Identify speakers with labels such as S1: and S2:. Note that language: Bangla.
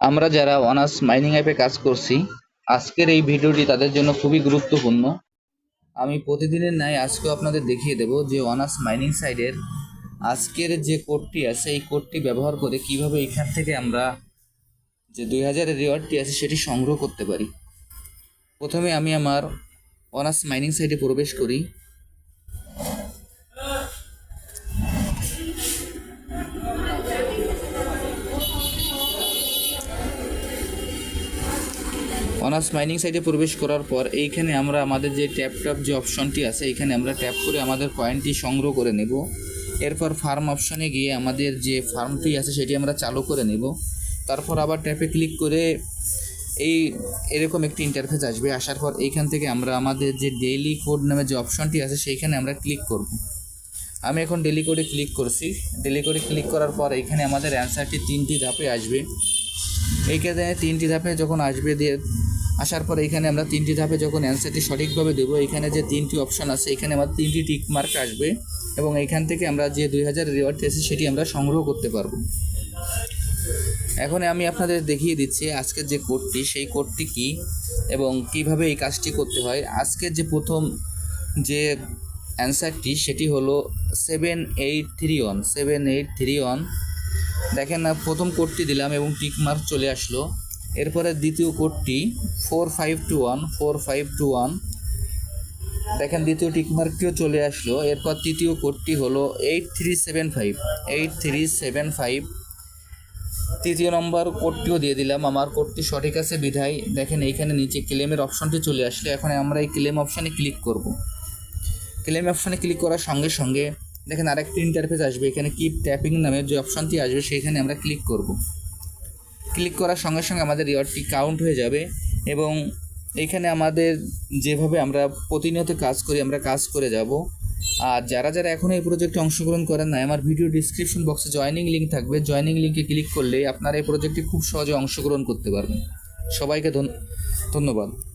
S1: আমরা যারা অনার্স মাইনিং অ্যাপে কাজ করছি, আজকের এই ভিডিওটি তাদের জন্য খুবই গুরুত্বপূর্ণ। আমি প্রতিদিনের ন্যায় আজকেও আপনাদের দেখিয়ে দেব যে অনার্স মাইনিং সাইডের আজকের যে কোডটি আছে, এই কোডটি ব্যবহার করে কীভাবে এখান থেকে আমরা যে দুই হাজারের রিওয়ার্ডটি আছে সেটি সংগ্রহ করতে পারি। প্রথমে আমি আমার অনার্স মাইনিং সাইটে প্রবেশ করি। অনার্স মাইনিং সাইটে প্রবেশ করার পর এইখানে আমরা আমাদের যে ট্যাপ ট্যাপ যে অপশনটি আছে, এইখানে আমরা ট্যাপ করে আমাদের কয়েনটি সংগ্রহ করে নেব। এরপর ফার্ম অপশনে গিয়ে আমাদের যে ফার্মটি আছে, সেটি আমরা চালু করে নেব। তারপর আবার ট্যাপে ক্লিক করে এই এরকম একটি ইন্টারফেস আসবে। আসার পর এইখান থেকে আমরা আমাদের যে ডেইলি কোড নামে যে অপশনটি আছে, সেইখানে আমরা ক্লিক করব। আমি এখন ডেলি কোডে ক্লিক করছি। ডেলি কোডে ক্লিক করার পর এখানে আমাদের অ্যান্সারটি তিনটি ধাপে আসবে। এইখানে তিনটি ধাপে যখন আসবে, দিয়ে আসার পর এখানে আমরা তিনটি ধাপে যখন অ্যান্সারটি সঠিকভাবে দেবো, এখানে যে তিনটি অপশন আছে, এখানে আমার তিনটি টিক মার্ক আসবে এবং এখান থেকে আমরা যে দুই হাজার রিওয়ার্ড আছে, সেটি আমরা সংগ্রহ করতে পারব। এখন আমি আপনাদের দেখিয়ে দিচ্ছি আজকের যে কোডটি সেই কোডটি কি এবং কীভাবে এই কাজটি করতে হয়। আজকের যে প্রথম যে অ্যান্সারটি সেটি হলো seven eight three one seven eight three one দেখেন না, প্রথম কোডটি দিলাম এবং টিক মার্ক চলে আসলো। এরপরে দ্বিতীয় কোডটি four five two one four five two one দেখেন দ্বিতীয় টিক মার্কটিও চলে আসলো। এরপর তৃতীয় কোডটি হলো eight three seven five eight three seven five তৃতীয় নম্বর কোডটিও দিয়ে দিলাম, আমার কোডটি সঠিক আছে, বিধায়। দেখেন এইখানে নিচে ক্লেমের অপশনটি চলে আসলে, এখন আমরা এই ক্লেম অপশানে ক্লিক করব। ক্লেম অপশানে ক্লিক করার সঙ্গে সঙ্গে দেখেন আরেকটি ইন্টারফেস আসবে, এখানে কিপ ট্যাপিং নামে যে অপশনটি আসবে, সেখানে আমরা ক্লিক করব। ক্লিক করার সঙ্গে সঙ্গে আমাদের রিওয়ার্ডটি কাউন্ট হয়ে যাবে এবং এইখানে আমাদের যেভাবে আমরা প্রতিনিয়ত কাজ করি, আমরা কাজ করে যাব। আর যারা যারা এখন এই প্রজেক্টে অংশগ্রহণ করেন না আমার ভিডিও ডিসক্রিপশন বক্সে জয়নিং লিঙ্ক থাকবে। জয়নিং লিঙ্কে ক্লিক করলে আপনারা এই প্রজেক্টে খুব সহজে অংশগ্রহণ করতে পারবেন। সবাইকে ধন- ধন্যবাদ।